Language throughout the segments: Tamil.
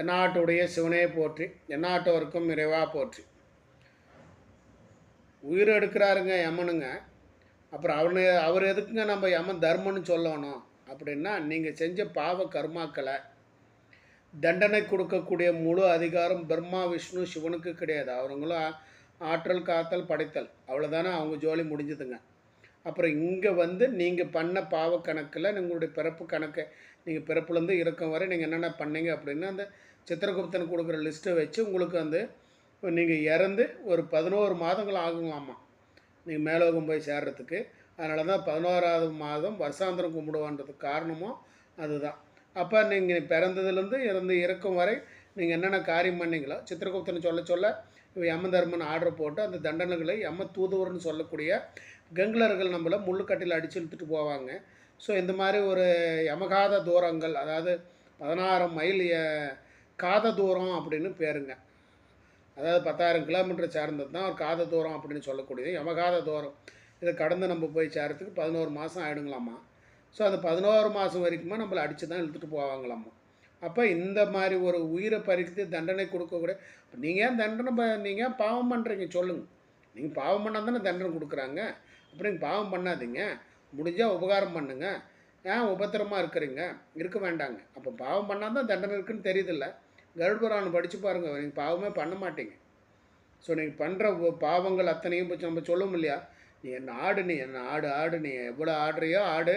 தென்னாட்டுடைய சிவனே போற்றி எந்நாட்டவருக்கும் இறைவா போற்றி. உயிர் எடுக்கிறாருங்க யமனுங்க. அப்புறம் அவனு அவர் எதுக்குங்க நம்ம யமன் தர்மம்னு சொல்லணும்? அப்படின்னா நீங்கள் செஞ்ச பாவ கர்மாக்களை தண்டனை கொடுக்கக்கூடிய முழு அதிகாரம் பிரம்மா விஷ்ணு சிவனுக்கு கிடையாது. அவங்களும் ஆற்றல் காத்தல் படைத்தல். அவ்வளோதானே அவங்க ஜோலி முடிஞ்சுதுங்க. அப்புறம் இங்கே வந்து நீங்கள் பண்ண பாவ கணக்கில் உங்களுடைய பிறப்பு கணக்கை நீங்கள் பிறப்புலேருந்து இறக்கம் வரை நீங்கள் என்னென்ன பண்ணீங்க அப்படின்னு அந்த சித்திரகுப்தன் கொடுக்குற லிஸ்ட்டை வச்சு உங்களுக்கு வந்து நீங்கள் இறந்து ஒரு பதினோரு மாதங்கள் ஆகுங்களாமா. நீங்கள் மேலோகம் போய் சேர்றதுக்கு. அதனால தான் பதினோராவது மாதம் வருஷாந்திரம் கும்பிடுவான்றதுக்கு காரணமும் அதுதான். அப்போ நீங்கள் பிறந்ததுலேருந்து இறந்து இறக்கும் வரை நீங்கள் என்னென்ன காரியம் பண்ணீங்களோ சித்திரகுப்தன் சொல்ல சொல்ல இவ யம தர்மன் ஆர்டர் போட்டு அந்த தண்டனைகளை யம தூதுவர்னு சொல்லக்கூடிய கங்களர்கள் நம்மளை முள்ளுக்கட்டில் அடிச்சு இழுத்துட்டு போவாங்க. ஸோ இந்த மாதிரி ஒரு யமகாத தூரங்கள் அதாவது பதினாறு மைல் காத தூரம் அப்படின்னு பேருங்க. அதாவது பத்தாயிரம் கிலோமீட்டர் சேர்ந்தது தான் ஒரு காத தூரம் அப்படின்னு சொல்லக்கூடியது. யமகாத தூரம். இதை கடந்து நம்ம போய் சேரத்துக்கு பதினோரு மாதம் ஆகிடுங்களாம்மா ஸோ அந்த பதினோரு மாதம் வரைக்குமா நம்மளை அடித்து தான் இழுத்துட்டு போவாங்களாம்மா அப்போ இந்த மாதிரி ஒரு உயிரை பறித்து தண்டனை கொடுக்கக்கூடாது நீங்கள் ஏன் தண்டனை ப நீங்கள் ஏன் பாவம் பண்ணுறீங்க சொல்லுங்கள் நீங்கள் பாவம் பண்ணால் தானே தண்டனை கொடுக்குறாங்க. அப்புறம் நீங்கள் பாவம் பண்ணாதீங்க. முடிஞ்சால் உபகாரம் பண்ணுங்கள் ஏன் உபத்திரமாக இருக்கிறீங்க? இருக்க வேண்டாங்க. அப்போ பாவம் பண்ணால் தான் தண்டனை இருக்குன்னு தெரியுதில்ல. கருட்புராணம் படித்து பாருங்கள் நீங்கள் பாவமே பண்ண மாட்டீங்க. ஸோ நீங்கள் பண்ணுற பாவங்கள் அத்தனையும் நம்ம சொல்லுவோம் இல்லையா? நீ என்ன ஆடு நீ என்ன ஆடு ஆடு நீ எவ்வளோ ஆடுறியோ ஆடு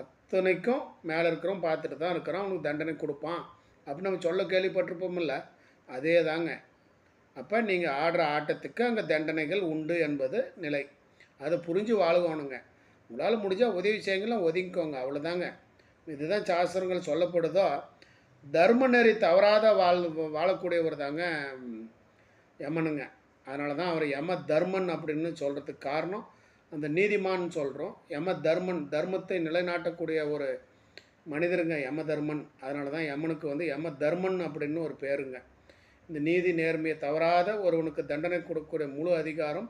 அத்தனைக்கும் மேலே இருக்கிறோம் பார்த்துட்டு தான் இருக்கிறோம் அவனுக்கு தண்டனை கொடுப்பான். அப்படின்னு நம்ம சொல்ல கேள்விப்பட்டிருப்போம்ல. அதே தாங்க அப்போ நீங்கள் ஆடுற ஆட்டத்துக்கு அங்கே தண்டனைகள் உண்டு என்பது நிலை. அதை புரிஞ்சு வாழ்கணுங்க உங்களால் முடிஞ்சால் உதவி செய்யுங்களா ஒதுங்கிக்கோங்க. அவ்வளோதாங்க இதுதான் சாஸ்திரங்கள் சொல்லப்படுதோ தர்ம நெறி தவறாத வாழ் வாழக்கூடியவர் தாங்க யமனுங்க. அதனால தான் அவர் யம தர்மன் அப்படின்னு சொல்கிறதுக்கு காரணம் அந்த நீதிமான் சொல்கிறோம் யம தர்மன் தர்மத்தை நிலைநாட்டக்கூடிய ஒரு மனிதருங்க யம தர்மன். அதனால தான் யமனுக்கு வந்து யம தர்மன் அப்படின்னு ஒரு பேருங்க. இந்த நீதி நேர்மையை தவறாத ஒருவனுக்கு தண்டனை கொடுக்கக்கூடிய முழு அதிகாரம்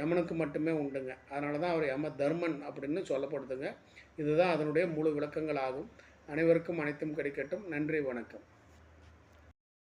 யமனுக்கு மட்டுமே உண்டுங்க. அதனால தான் அவர் யம தர்மன் அப்படின்னு சொல்லப்படுதுங்க. இதுதான் அதனுடைய முழு விளக்கங்கள் ஆகும் அனைவருக்கும் அனைத்தும் கிடைக்கட்டும். நன்றி வணக்கம்.